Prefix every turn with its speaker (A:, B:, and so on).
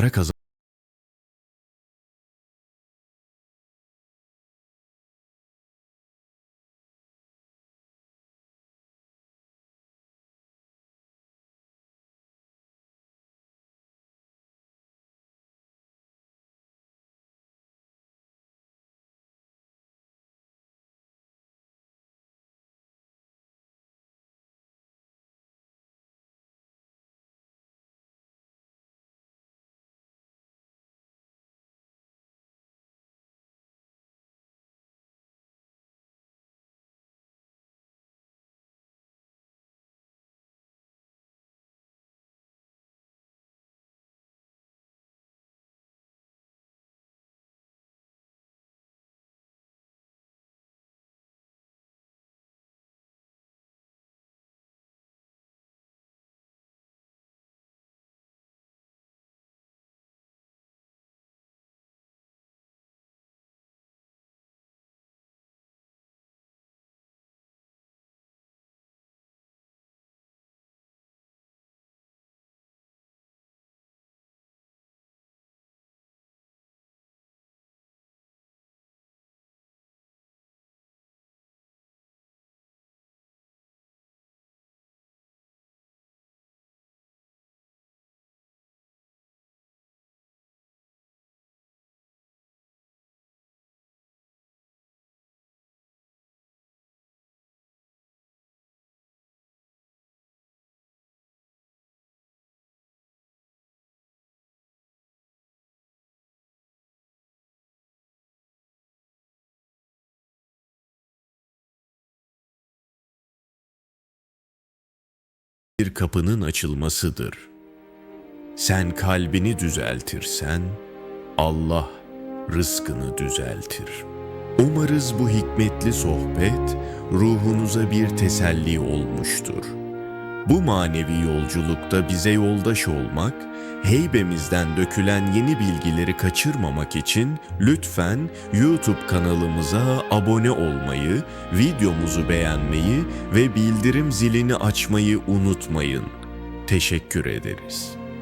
A: para kazan bir kapının açılmasıdır. Sen kalbini düzeltirsen Allah rızkını düzeltir. Umarız bu hikmetli sohbet ruhunuza bir teselli olmuştur. Bu manevi yolculukta bize yoldaş olmak, heybemizden dökülen yeni bilgileri kaçırmamak için lütfen YouTube kanalımıza abone olmayı, videomuzu beğenmeyi ve bildirim zilini açmayı unutmayın. Teşekkür ederiz.